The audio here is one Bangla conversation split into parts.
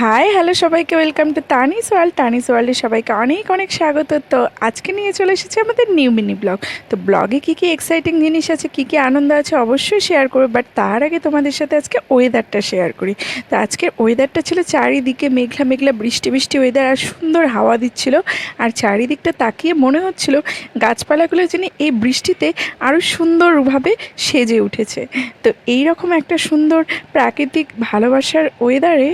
হাই হ্যালো সবাইকে welcome to Tanis world Tanis ওয়ার্ল্ডে সবাইকে অনেক অনেক স্বাগত। তো আজকে নিয়ে চলে এসেছি আমাদের নিউ মিনি ব্লগ তো ব্লগে কী কী এক্সাইটিং জিনিস আছে, কী কী আনন্দ আছে অবশ্যই শেয়ার করব বাট তার আগে তোমাদের সাথে আজকে ওয়েদারটা শেয়ার করি। তো আজকের ওয়েদারটা ছিল চারিদিকে মেঘলা মেঘলা বৃষ্টি বৃষ্টি ওয়েদার আর সুন্দর হাওয়া দিচ্ছিল। আর চারিদিকটা তাকিয়ে মনে হচ্ছিল গাছপালাগুলো যেন এই বৃষ্টিতে আরও সুন্দরভাবে সেজে উঠেছে। তো এই রকম একটা সুন্দর প্রাকৃতিক ভালোবাসার ওয়েদারে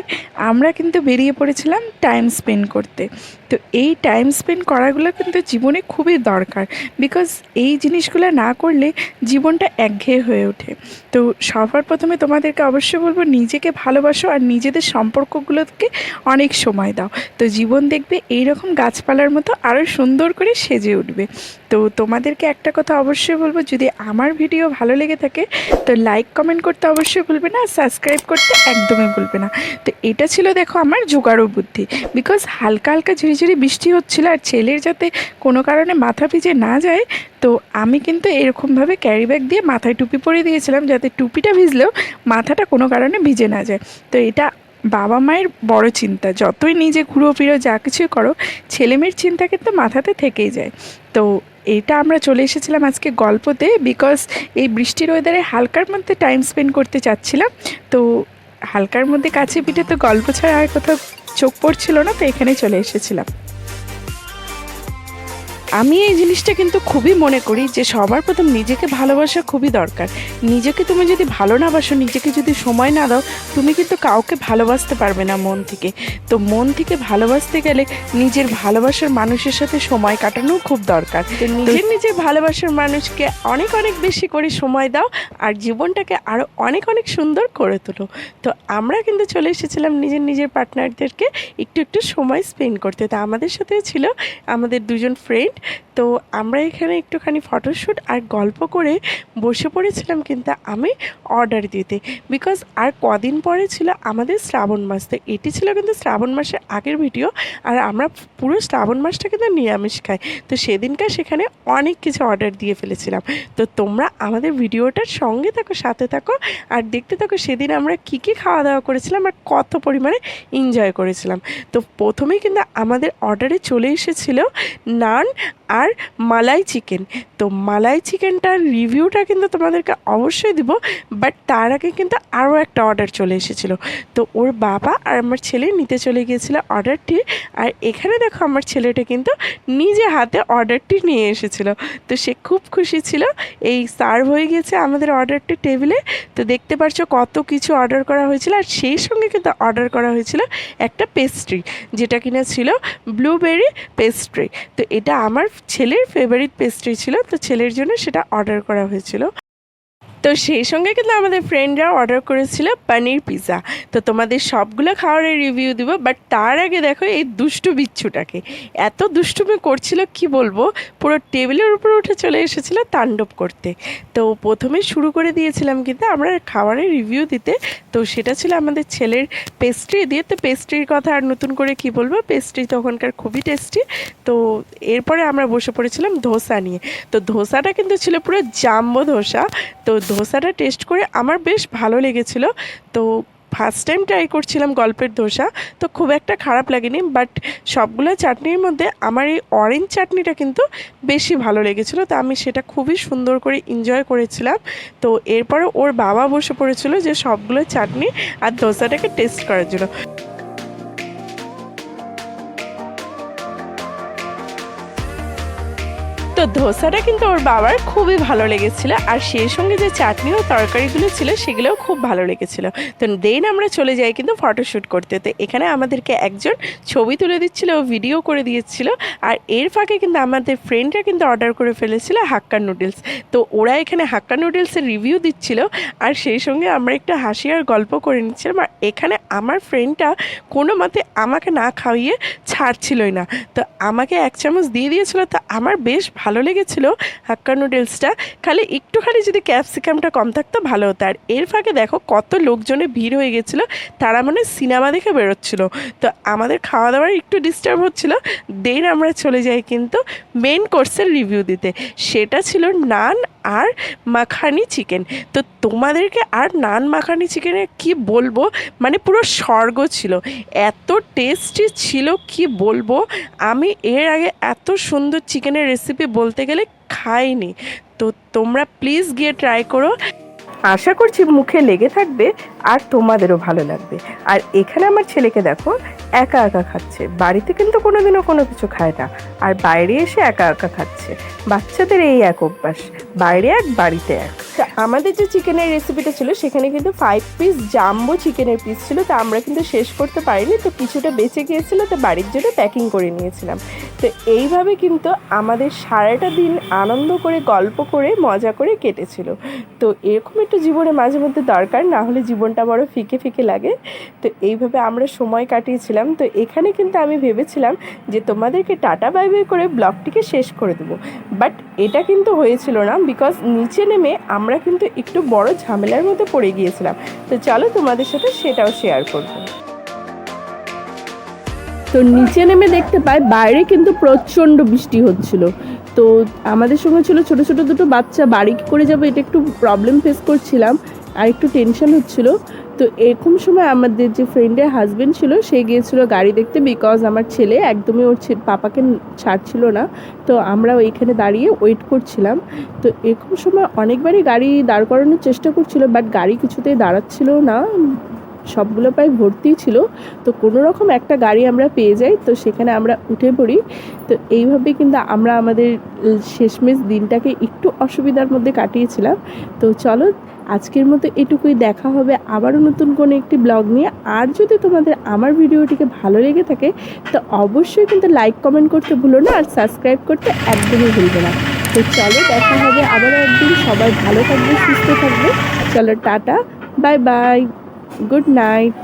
আমরা কিন্তু বেরিয়ে পড়েছিলাম টাইম স্পেন্ড করতে। তো এই টাইম স্পেন্ড করাগুলো কিন্তু জীবনে খুবই দরকার বিকজ এই জিনিসগুলো না করলে জীবনটা একঘেয়ে হয়ে ওঠে। তো সবার প্রথমে তোমাদেরকে অবশ্যই বলব, নিজেকে ভালোবাসো আর নিজেদের সম্পর্কগুলোকে অনেক সময় দাও। তো জীবন দেখবে এইরকম গাছপালার মতো আরও সুন্দর করে সেজে উঠবে। তো তোমাদেরকে একটা কথা অবশ্যই বলব, যদি আমার ভিডিও ভালো লেগে থাকে, তো লাইক কমেন্ট করতে অবশ্যই ভুলবে না সাবস্ক্রাইব করতে একদমই ভুলবে না। তো এটা ছিল দেখো আমার জোগাড়ো বুদ্ধি। বিকজ হালকা হালকা ঝিরিঝিরি বৃষ্টি হচ্ছিল, আর ছেলের যাতে কোনো কারণে মাথা ভিজে না যায়, তো আমি কিন্তু এরকমভাবে ক্যারি ব্যাগ দিয়ে মাথায় টুপি পরিয়ে দিয়েছিলাম, যাতে টুপিটা ভিজলেও মাথাটা কোনো কারণে ভিজে না যায়। তো এটা বাবা মায়ের বড় চিন্তা, যতই নিজে ঘুরো ফিরো যা কিছু করো, ছেলেমেয়ের চিন্তা কিন্তু মাথাতে থেকেই যায়। তো এটা আমরা চলে এসেছিলাম আজকে গল্পতে বিকজ এই বৃষ্টির ওয়েদারে হালকার মধ্যে টাইম স্পেন্ড করতে চাচ্ছিলাম। তো হালকার মধ্যে কাছে পিঠে তো গল্প ছাড়া আর কোথাও চোখ পড়ছিল না, তো এখানে চলে এসেছিলাম। আমি এই জিনিসটা কিন্তু খুবই মনে করি যে সবার প্রথম নিজেকে ভালোবাসা খুবই দরকার। নিজেকে তুমি যদি ভালো না বাসো নিজেকে যদি সময় না দাও তুমি কিন্তু কাউকে ভালোবাসতে পারবে না মন থেকে। তো মন থেকে ভালোবাসতে গেলে নিজের ভালোবাসার মানুষের সাথে সময় কাটানো খুব দরকার। নিজের নিজের ভালোবাসার মানুষকে অনেক অনেক বেশি করে সময় দাও আর জীবনটাকে আরও অনেক অনেক সুন্দর করে তোলো। তো আমরা কিন্তু চলে এসেছিলাম নিজের নিজের পার্টনারদেরকে একটু একটু সময় স্পেন্ড করতে। তা আমাদের সাথে ছিল আমাদের দুজন ফ্রেন্ড তো আমরা এখানে একটুখানি ফটোশ্যুট আর গল্প করে বসে পড়েছিলাম কিন্তু আমি অর্ডার দিতে। বিকজ আর কদিন পরে ছিল আমাদের শ্রাবণ মাস, তো এটি ছিল কিন্তু শ্রাবণ মাসের আগের ভিডিও আর আমরা পুরো শ্রাবণ মাসটা কিন্তু নিরামিষ খাই। তো সেদিনকার সেখানে অনেক কিছু অর্ডার দিয়ে ফেলেছিলাম। তো তোমরা আমাদের ভিডিওটার সঙ্গে থাকো, সাথে থাকো আর দেখতে থাকো সেদিন আমরা কী কী খাওয়া দাওয়া করেছিলাম আর কত পরিমাণে এনজয় করেছিলাম। তো প্রথমেই কিন্তু আমাদের অর্ডারে চলে এসেছিল নান আর মালাই চিকেন। তো মালাই চিকেনটার রিভিউটা কিন্তু তোমাদেরকে অবশ্যই দিব, বাট তার আগে কিন্তু আরও একটা অর্ডার চলে এসেছিল। তো ওর বাবা আর আমার ছেলে নিতে চলে গিয়েছিল অর্ডারটি, আর এখানে দেখো আমার ছেলেটা কিন্তু নিজে হাতে অর্ডারটি নিয়ে এসেছিল। তো সে খুব খুশি ছিল, এই সার্ভ হয়ে গেছে আমাদের অর্ডারটি টেবিলে। তো দেখতে পারছ কত কিছু অর্ডার করা হয়েছিল, আর সেই সঙ্গে কিন্তু অর্ডার করা হয়েছিল একটা পেস্ট্রি, যেটা কিনা ছিল ব্লুবেরি পেস্ট্রি। তো এটা আমার ছেলের ফেভারিট পেস্ট্রি ছিল, তো ছেলের জন্য সেটা অর্ডার করা হয়েছিল। তো সেই সঙ্গে কিন্তু আমাদের ফ্রেন্ডরা অর্ডার করেছিল পনির পিৎজা তো তোমাদের সবগুলো খাবারের রিভিউ দিব বাট তার আগে দেখো এই দুষ্টু বিচ্ছুটাকে। এত দুষ্টুমি করছিল, কি বলব? পুরো টেবিলের উপর উঠে চলে এসেছিল তাণ্ডব করতে। তো প্রথমে শুরু করে দিয়েছিলাম কিন্তু আমরা খাবারের রিভিউ দিতে তো সেটা ছিল আমাদের ছেলের পেস্ট্রি দিয়ে। তো পেস্ট্রির কথা আর নতুন করে কি বলব? পেস্ট্রি তখনকার খুবই টেস্টি তো এরপরে আমরা বসে পড়েছিলাম ধোসা নিয়ে। তো ধোসাটা কিন্তু ছিল পুরো জাম্বো ধোসা। তো ধোসাটা টেস্ট করে আমার বেশ ভালো লেগেছিল। তো ফার্স্ট টাইম ট্রাই করছিলাম গল্পের ধোসা, তো খুব একটা খারাপ লাগেনি বাট সবগুলো চাটনির মধ্যে আমার এই অরেঞ্জ চাটনিটা কিন্তু বেশি ভালো লেগেছিলো, তো আমি সেটা খুবই সুন্দর করে এনজয় করেছিলাম। তো এরপরে ওর বাবা বসে পড়েছিল যে সবগুলো চাটনি আর ধোসাটাকে টেস্ট করার জন্য। তো ধোসাটা কিন্তু ওর বাবার খুবই ভালো লেগেছিল, আর সেই সঙ্গে যে চাটনি ও তরকারিগুলো ছিল সেগুলোও খুব ভালো লেগেছিল। তো দেন আমরা চলে যাই কিন্তু ফটোশ্যুট করতে। তো এখানে আমাদেরকে একজন ছবি তুলে দিচ্ছিল, ও ভিডিও করে দিয়েছিল, আর এর ফাঁকে কিন্তু আমাদের ফ্রেন্ডরা কিন্তু অর্ডার করে ফেলেছিল হাক্কা নুডলস। তো ওরা এখানে হাক্কা নুডলসের রিভিউ দিচ্ছিল, আর সেই সঙ্গে আমরা একটু হাসি আর গল্প করে নিচ্ছিলাম, আর এখানে আমার ফ্রেন্ডটা কোনো মতে আমাকে না খাইয়ে ছাড়ছিলই না। তো আমাকে এক চামচ দিয়ে দিয়েছিল, তো আমার বেশ ভালো লেগেছিল, হাক্কা নুডলসটা খালি একটুখানি যদি ক্যাপসিকামটা কম থাকতো, ভালো হতো। আর এর ফাঁকে দেখো, কত লোকজনে ভিড় হয়ে গেছিল, তারা মানে সিনেমা দেখে বেরোচ্ছিলো। তো আমাদের খাওয়া দাওয়ার একটু ডিস্টার্ব হচ্ছিল দেন আমরা চলে যাই কিন্তু মেন কোর্সের রিভিউ দিতে। সেটা ছিল নান আর মাখানি চিকেন তো তোমাদেরকে আর নান মাখানি চিকেনের কি বলব? মানে পুরো স্বর্গ ছিল। এত টেস্টি ছিল, কি বলব? আমি এর আগে এত সুন্দর চিকেনের রেসিপি বলতে গেলে খাইনি। তো তোমরা প্লিজ গিয়ে ট্রাই করো। আশা করছি মুখে লেগে থাকবে আর তোমাদেরও ভালো লাগবে। আর এখানে আমার ছেলেকে দেখো একা একা খাচ্ছে। বাড়িতে কিন্তু কোনোদিনও কোনো কিছু খায় না। আর বাইরে এসে একা একা খাচ্ছে। বাচ্চাদের এই এক অভ্যাস। বাইরে এক, বাড়িতে এক। আমাদের যে চিকেনের রেসিপিটা ছিল, সেখানে কিন্তু ফাইভ পিস জাম্বো চিকেনের পিস ছিল, তো আমরা কিন্তু শেষ করতে পারিনি। তো কিছুটা বেঁচে গিয়েছিল, তো বাড়ির জন্য প্যাকিং করে নিয়েছিলাম। তো এইভাবে কিন্তু আমাদের সারাটা দিন আনন্দ করে, গল্প করে, মজা করে কেটেছিল। তো এরকম একটু জীবনে মাঝে মধ্যে দরকার, না হলে জীবনটা বড় ফিকে ফিকে লাগে। তো এইভাবে আমরা সময় কাটিয়েছিলাম। তো এখানে কিন্তু আমি ভেবেছিলাম যে তোমাদেরকে টাটা বাই বাই করে ব্লগটিকে শেষ করে দেবো। বাট এটা কিন্তু হয়েছিল না বিকজ নিচে নেমে আমরা কিন্তু একটু বড় ঝামেলার মধ্যে পড়ে গিয়েছিলাম। তো চলো তোমাদের সাথে সেটাও শেয়ার করব। তো নিচে নেমে দেখতে পাই, বাইরে কিন্তু প্রচণ্ড বৃষ্টি হচ্ছিল। তো আমাদের সঙ্গে ছিল ছোট ছোট দুটো বাচ্চা, বাড়ি করে যাব এটা একটু প্রবলেম ফেস করছিলাম। আর একটু টেনশন হচ্ছিল। তো এরকম সময় আমাদের যে ফ্রেন্ডের হাজবেন্ড ছিল, সে গিয়েছিল গাড়ি দেখতে বিকজ আমার ছেলে একদমই ওর পাপাকে ছাড়ছিল না। তো আমরা ওইখানে দাঁড়িয়ে ওয়েট করছিলাম। তো এরকম সময় অনেকবারই গাড়ি দাঁড় করানোর চেষ্টা করছিল বাট গাড়ি কিছুতেই দাঁড়াচ্ছিল না। সবগুলো প্রায় ভর্তিই ছিল। তো কোনো রকম একটা গাড়ি আমরা পেয়ে যাই, তো সেখানে আমরা উঠে পড়ি। তো এইভাবে কিন্তু আমরা আমাদের শেষমেশ দিনটাকে একটু অসুবিধার মধ্যে কাটিয়েছিলাম। তো চলো আজকের মতো এটুকুই দেখা হবে আবারও নতুন কোনো একটি ব্লগ নিয়ে। আর যদি তোমাদের আমার ভিডিওটিকে ভালো লেগে থাকে, তো অবশ্যই কিন্তু লাইক, কমেন্ট করতে ভুলো না আর সাবস্ক্রাইব করতে একদমই ভুলবে না। তো চলো দেখা হবে আবারও একদিন। সবাই ভালো থাকবে, সুস্থ থাকবে। চলো tata, bye bye, good night.